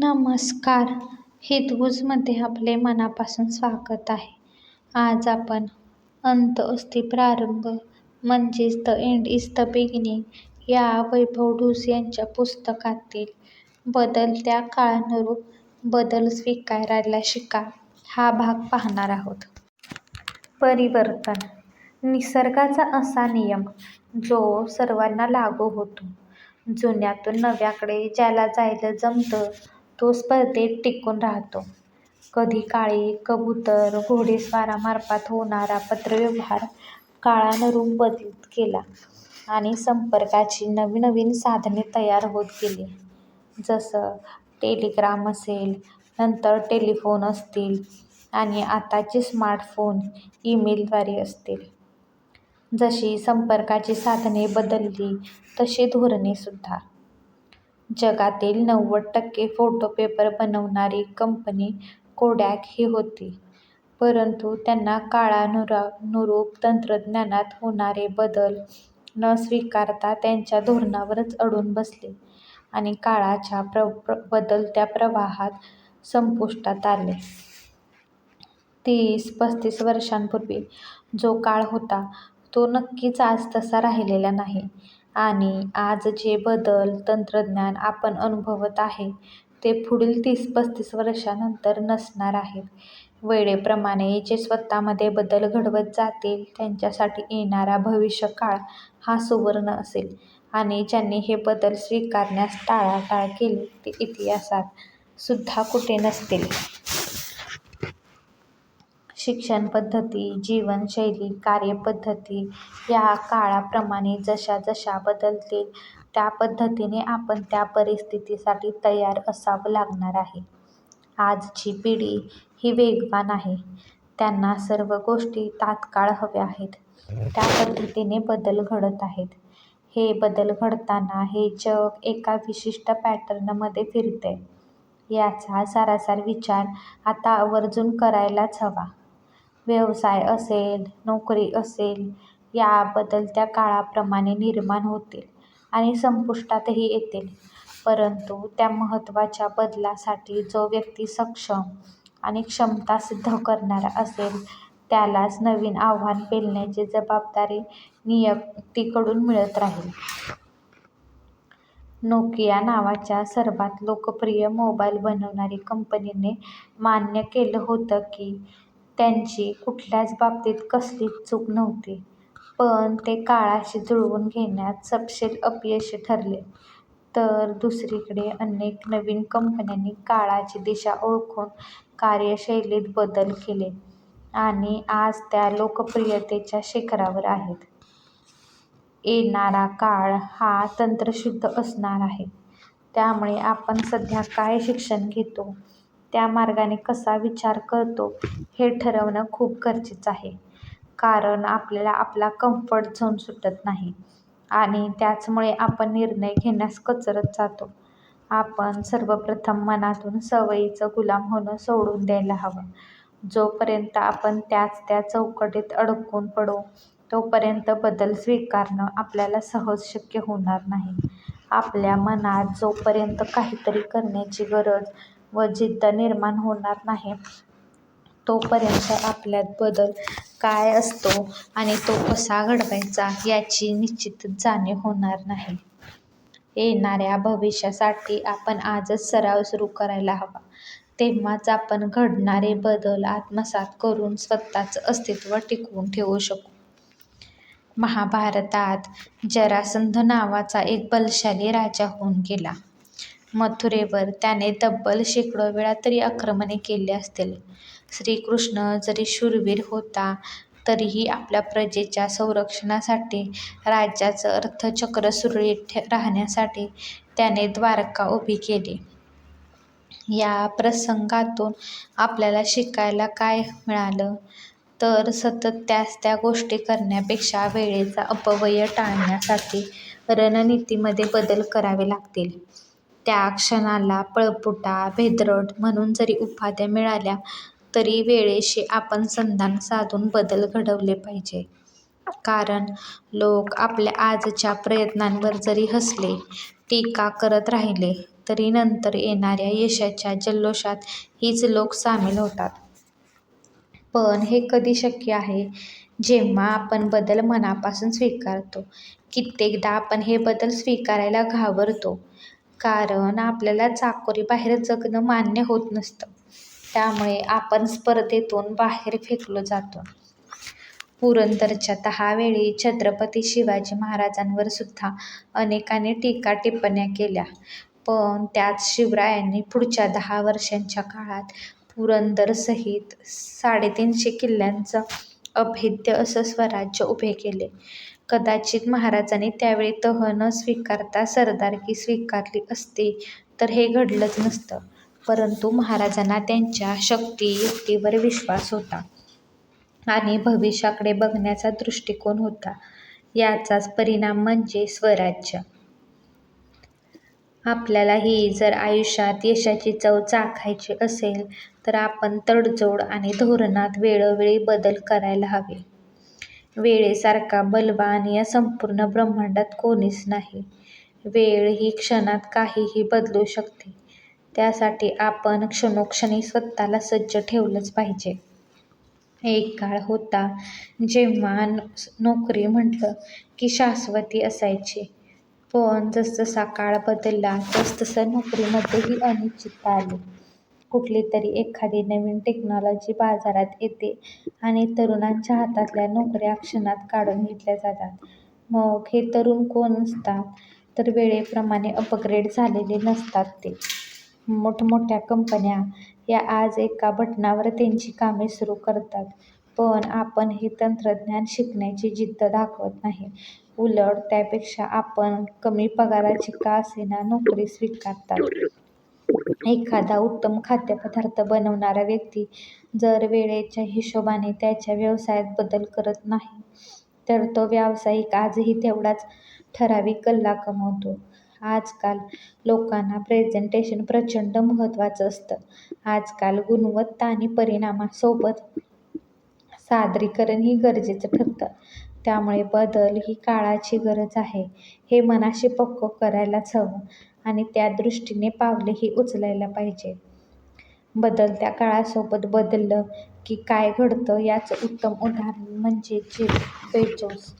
नमस्कार हितगुजमध्ये आपले मनापासून स्वागत आहे आज आपण अंत असते प्रारंभ म्हणजेच the end is the beginning या वैभव ढूस यांच्या पुस्तकातील बदलत्या काळानुरूप बदल स्वीकारायला शिका हा भाग पाहणार आहोत. परिवर्तन निसर्गाचा असा नियम जो सर्वांना लागू होतो. जुन्यातून नव्याकडे ज्याला जायला जमतं तो स्पर्धेत टिकून राहतो. कधी काळी कबुतर घोडेस्वारामार्फत होणारा पत्रव्यवहार काळानुरूप बदलत गेला आणि संपर्काची नवीननवीन साधने तयार होत गेली. जसं टेलिग्राम असेल, नंतर टेलिफोन असतील आणि आताचे स्मार्टफोन ईमेलद्वारे असतील. जशी संपर्काची साधने बदलली तशी धोरणेसुद्धा. जगातील नव्वद टक्के फोटो पेपर बनवणारी कंपनी कोडॅक ही होती. परंतु त्यांना काळानुरूप तंत्रज्ञानात होणारे बदल न स्वीकारता त्यांच्या धोरणावरच अडून बसले आणि काळाच्या बदलत्या प्रवाहात संपुष्टात आले. तीस-पस्तीस वर्षांपूर्वी जो काळ होता तो नक्कीच आज तसा राहिलेला नाही आणि आज जे बदल, तंत्रज्ञान आपण अनुभवत आहे ते पुढील तीस-पस्तीस वर्षानंतर नसणार आहेत. वेळेप्रमाणे जे स्वतःमध्ये बदल घडवत जातील त्यांच्यासाठी येणारा भविष्यकाळ हा सुवर्ण असेल आणि ज्यांनी हे बदल स्वीकारण्यास टाळाटाळ केली ते इतिहासात सुद्धा कुठे नसतील. शिक्षणपद्धती, जीवनशैली, कार्यपद्धती या काळाप्रमाणे जशा जशा बदलतील त्या पद्धतीने आपण त्या परिस्थितीसाठी तयार असावं लागणार आहे. आजची पिढी ही वेगवान आहे. त्यांना सर्व गोष्टी तात्काळ हव्या आहेत. त्या पद्धतीने बदल घडत आहेत. हे बदल घडताना हे जग एका विशिष्ट पॅटर्नमध्ये फिरतंय याचा सारासार विचार आता आवर्जून करायलाच हवा. व्यवसाय असेल, नोकरी असेल या बदलत्या काळाप्रमाणे निर्माण होतील आणि संपुष्टातही येतील. परंतु त्या महत्त्वाच्या बदलासाठी जो व्यक्ती सक्षम आणि क्षमता सिद्ध करणारा असेल त्यालाच नवीन आव्हान पेलण्याची जबाबदारी नियुक्तीकडून मिळत राहील. नोकिया नावाच्या सर्वात लोकप्रिय मोबाईल बनवणारी कंपनीने मान्य केलं होतं की त्यांची कुठल्याच बाबतीत कसलीच चूक नव्हती. पण ते काळाशी जुळवून घेण्यात सपशेल अपयशी ठरले. तर दुसरीकडे अनेक नवीन कंपन्यांनी काळाची दिशा ओळखून कार्यशैलीत बदल केले आणि आज त्या लोकप्रियतेच्या शिखरावर आहेत. येणारा काळ हा तंत्रशुद्ध असणार आहे. त्यामुळे आपण सध्या काय शिक्षण घेतो, त्या मार्गाने कसा विचार करतो हे ठरवणं खूप गरजेचं आहे. कारण आपल्याला आपला कम्फर्ट झोन सुटत नाही आणि त्याचमुळे आपण निर्णय घेण्यास कचरत जातो. आपण सर्वप्रथम मनातून सवयीचं गुलाम होणं सोडून द्यायला हवं. जोपर्यंत आपण त्याच त्या चौकटीत अडकून पडू तोपर्यंत बदल स्वीकारणं आपल्याला सहज शक्य होणार नाही. आपल्या मनात जोपर्यंत काहीतरी करण्याची गरज व जिद्द निर्माण होणार नाही तोपर्यंत आपल्यात बदल काय असतो आणि तो कसा घडवायचा याची निश्चितच जाणीव होणार नाही. येणाऱ्या भविष्यासाठी आपण आजच सराव सुरू करायला हवा. तेव्हाच आपण घडणारे बदल आत्मसात करून स्वतःचं अस्तित्व टिकवून ठेवू शकू. महाभारतात जरासंध नावाचा एक बलशाली राजा होऊन गेला. मथुरेवर त्याने तब्बल शेकडो वेळा तरी आक्रमणे केली असतील. श्रीकृष्ण जरी शूरवीर होता तरीही आपल्या प्रजेच्या संरक्षणासाठी, राज्याचं अर्थचक्र सुरळीत राहण्यासाठी त्याने द्वारका उभी केली. या प्रसंगातून आपल्याला शिकायला काय मिळालं तर सतत त्याच त्या गोष्टी करण्यापेक्षा वेळेचा अपव्यय टाळण्यासाठी रणनीतीमध्ये बदल करावे लागतील. त्या क्षणाला पळपुटा, भेदरड म्हणून जरी उपाध्या मिळाल्या तरी वेळेशी आपण संधान साधून बदल घडवले पाहिजे. कारण लोक आपल्या आजच्या प्रयत्नांवर जरी हसले, टीका करत राहिले तरी नंतर येणाऱ्या यशाच्या जल्लोषात हीच लोक सामील होतात. पण हे कधी शक्य आहे? जेव्हा आपण बदल मनापासून स्वीकारतो. कित्येकदा आपण हे बदल स्वीकारायला घाबरतो, कारण आपल्याला चाकोरीबाहेर जगणं मान्य होत नसतं. त्यामुळे आपण स्पर्धेतून बाहेर फेकलो जातो. पुरंदरच्या दहा वेळी छत्रपती शिवाजी महाराजांवरसुद्धा अनेकांनी टीका-टिप्पण्या केल्या. पण त्याच शिवरायांनी पुढच्या दहा वर्षांच्या काळात पुरंदरसहित साडेतीनशे किल्ल्यांचं अभेद्य असं स्वराज्य उभे केले. कदाचित महाराजांनी त्यावेळी तह न स्वीकारता सरदारकी स्वीकारली असती तर हे घडलंच नसतं. परंतु महाराजांना त्यांच्या शक्ती-युक्तीवर विश्वास होता आणि भविष्याकडे बघण्याचा दृष्टिकोन होता. याचाच परिणाम म्हणजे स्वराज्य. आपल्यालाही जर आयुष्यात यशाची चव चाखायची असेल तर आपण तडजोड आणि धोरणात वेळोवेळी बदल करायला हवे. वेळेसारखा बलवान या संपूर्ण ब्रह्मांडात कोणीच नाही. वेळ ही क्षणात काहीही बदलू शकते. त्यासाठी आपण क्षणोक्षणी स्वतःला सज्ज ठेवलंच पाहिजे. एक काळ होता जेव्हा नोकरी म्हटलं की शाश्वती असायची. पण जसजसा काळ बदलला तसतसं नोकरीमध्येही अनिश्चितता आली. कुठलीतरी एखादी नवीन टेक्नॉलॉजी बाजारात येते आणि तरुणांच्या हातातल्या नोकऱ्या क्षणात काढून घेतल्या जातात. मग हे तरुण कोण असतात? तर वेळेप्रमाणे अपग्रेड झालेले नसतात ते. मोठमोठ्या कंपन्या या आज एका बटणावर त्यांची कामे सुरू करतात. पण आपण हे तंत्रज्ञान शिकण्याची जिद्द दाखवत नाही. उलट त्यापेक्षा आपण कमी पगाराची का असेना नोकरी स्वीकारतात. एखादा उत्तम खाद्यपदार्थ बनवणारा व्यक्ती जर वेळेच्या हिशोबाने त्याच्या व्यवसायात बदल करत नाही, तर तो व्यावसायिक आजही तेवढाच ठराविक गल्ला कमवतो. आजकाल लोकांना प्रेझेंटेशन प्रचंड महत्त्वाचं असतं. आजकाल गुणवत्ता आणि परिणामासोबत सादरीकरणही गरजेचं ठरतं. त्यामुळे बदल ही काळाची गरज आहे हे मनाशी पक्क करायलाच हवं आणि त्या दृष्टीने पावलेही उचलायला पाहिजेत. बदलत्या काळासोबत बदललं की काय घडतं याचं उत्तम उदाहरण म्हणजे जेफ बेझोस.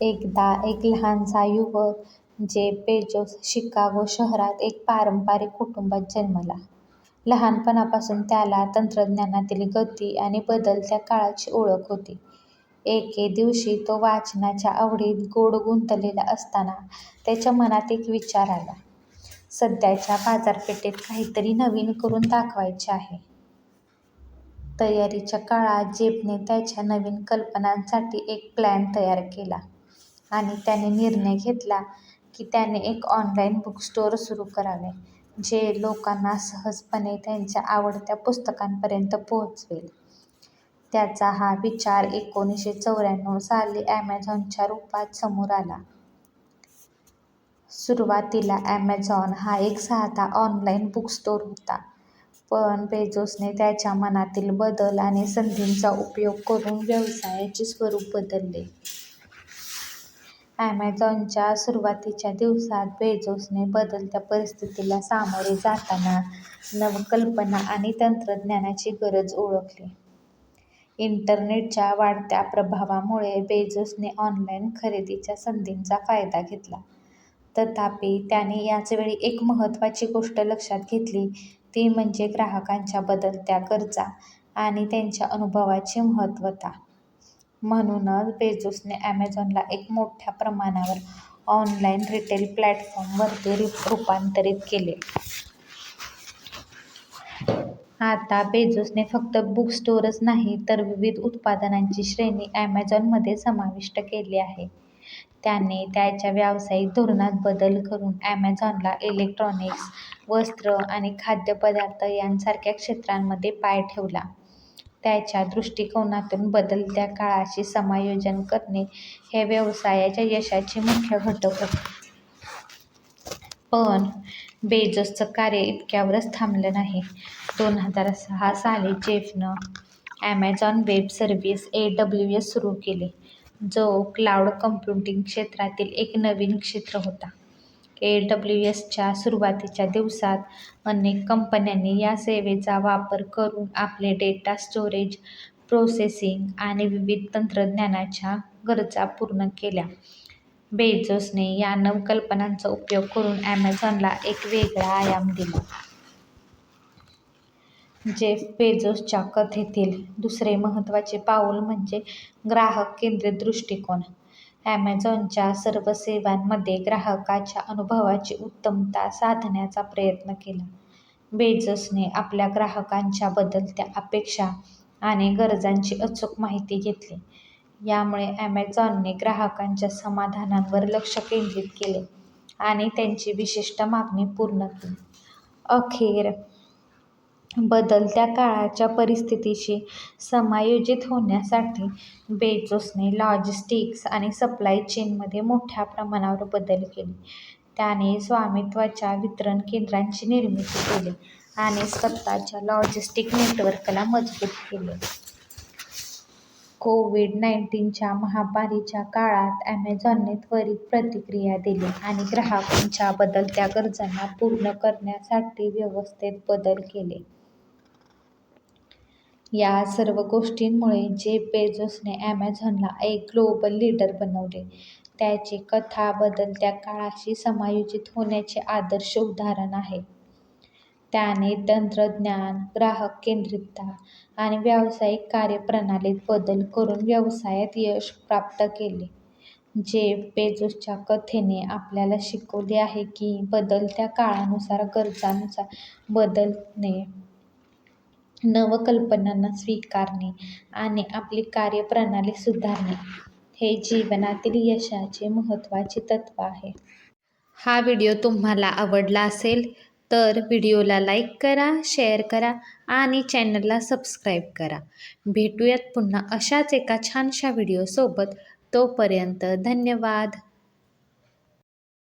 एकदा एक लहानसा युवक जेफ बेजोस शिकागो शहरात एक पारंपरिक कुटुंबात जन्मला. लहानपणापासून त्याला तंत्रज्ञानातील गती आणि बदलत्या काळाची ओळख होती. एके दिवशी तो वाचनाच्या आवडीत गोड गुंतलेला असताना त्याच्या मनात एक विचार आला. सध्याच्या बाजारपेठेत काहीतरी नवीन करून दाखवायचे आहे. तयारीच्या काळात जेबने त्याच्या नवीन कल्पनांसाठी एक प्लॅन तयार केला आणि त्याने निर्णय घेतला की त्याने एक ऑनलाईन बुकस्टोअर सुरू करावे, जे लोकांना सहजपणे त्यांच्या आवडत्या पुस्तकांपर्यंत पोहोचवेल. त्याचा हा विचार एकोणीसशे चौऱ्याण्णव साली ॲमेझॉनच्या रूपात समोर आला. सुरुवातीला ॲमेझॉन हा एक साधा ऑनलाईन बुकस्टोअर होता. पण बेजोसने त्याच्या मनातील बदल आणि संधींचा उपयोग करून व्यवसायाचे स्वरूप बदलले. ॲमेझॉनच्या सुरुवातीच्या दिवसात बेझोसने बदलत्या परिस्थितीला सामोरे जाताना नवकल्पना आणि तंत्रज्ञानाची गरज ओळखली. इंटरनेटच्या वाढत्या प्रभावामुळे बेझोसने ऑनलाईन खरेदीच्या संधींचा फायदा घेतला. तथापि, त्याने याचवेळी एक महत्त्वाची गोष्ट लक्षात घेतली ती म्हणजे ग्राहकांच्या बदलत्या गरजा आणि त्यांच्या अनुभवाची महत्त्वता. म्हणूनच बेझोसने ॲमेझॉनला एक मोठ्या प्रमाणावर ऑनलाईन रिटेल प्लॅटफॉर्ममध्ये रूपांतरित केले. आता बेझोसने फक्त बुक स्टोअरच नाही तर विविध उत्पादनांची श्रेणी ॲमेझॉनमध्ये समाविष्ट केली आहे. त्याने त्याच्या व्यावसायिक धोरणात बदल करून ॲमेझॉनला इलेक्ट्रॉनिक्स, वस्त्र आणि खाद्यपदार्थ यांसारख्या क्षेत्रांमध्ये पाय ठेवला. त्याच्या दृष्टिकोनातून बदलत्या काळाशी समायोजन करणे हे व्यवसायाच्या यशाचे मुख्य घटक होते. पण बेजोसचं कार्य इतक्यावरच थांबलं नाही. दोन हजार सहा साली जेफनं ॲमेझॉन वेब सर्व्हिस एडब्ल्यूएस सुरू केली. जो क्लाउड कम्प्युटिंग क्षेत्रातील एक नवीन क्षेत्र होता. ए डब्ल्यू एसच्या सुरुवातीच्या दिवसात अनेक कंपन्यांनी या सेवेचा वापर करून आपले डेटा स्टोरेज, प्रोसेसिंग आणि विविध तंत्रज्ञानाच्या गरजा पूर्ण केल्या. बेझोसने या नवकल्पनांचा उपयोग करून ॲमेझॉनला एक वेगळा आयाम दिला. जेफ बेझोसच्या कथेतील दुसरे महत्त्वाचे पाऊल म्हणजे ग्राहक-केंद्रित दृष्टिकोन. ॲमेझॉनच्या सर्व सेवांमध्ये ग्राहकाच्या अनुभवाची उत्तमता साधण्याचा प्रयत्न केला. बेझोसने आपल्या ग्राहकांच्या बदलत्या अपेक्षा आणि गरजांची अचूक माहिती घेतली. यामुळे ॲमेझॉनने ग्राहकांच्या समाधानावर लक्ष केंद्रित केले आणि त्यांची विशिष्ट मागणी पूर्ण केली. अखेर, बदलत्या काळाच्या परिस्थितीशी समायोजित होण्यासाठी बेजोसने लॉजिस्टिक्स आणि सप्लाय चेनमध्ये मोठ्या प्रमाणावर बदल केले. त्याने स्वामित्वाच्या वितरण केंद्रांची निर्मिती केली आणि स्वतःच्या लॉजिस्टिक नेटवर्कला मजबूत केले. कोव्हिड-नाईनटीनच्या महामारीच्या काळात ॲमेझॉनने त्वरित प्रतिक्रिया दिली आणि ग्राहकांच्या बदलत्या गरजांना पूर्ण करण्यासाठी व्यवस्थेत बदल केले. या सर्व गोष्टींमुळे जेफ बेझोसने ॲमेझॉनला एक ग्लोबल लीडर बनवले. त्याची कथा बदलत्या काळाशी समायोजित होण्याचे आदर्श उदाहरण आहे. त्याने तंत्रज्ञान, ग्राहक-केंद्रितता आणि व्यावसायिक कार्यप्रणालीत बदल करून व्यवसायात यश प्राप्त केले. जेफ बेझोसच्या कथेने आपल्याला शिकवले आहे की बदलत्या काळानुसार गरजांनुसार बदलणे, नवकल्पनांना स्वीकारणे आणि आपली कार्यप्रणाली सुधारणे हे जीवनातील यशाचे महत्त्वाचे तत्त्व आहे. हा व्हिडिओ तुम्हाला आवडला असेल तर व्हिडिओला लाईक करा, शेअर करा आणि चॅनलला सबस्क्राईब करा. भेटूयात पुन्हा अशाच एका छानशा व्हिडिओसोबत. तोपर्यंत धन्यवाद.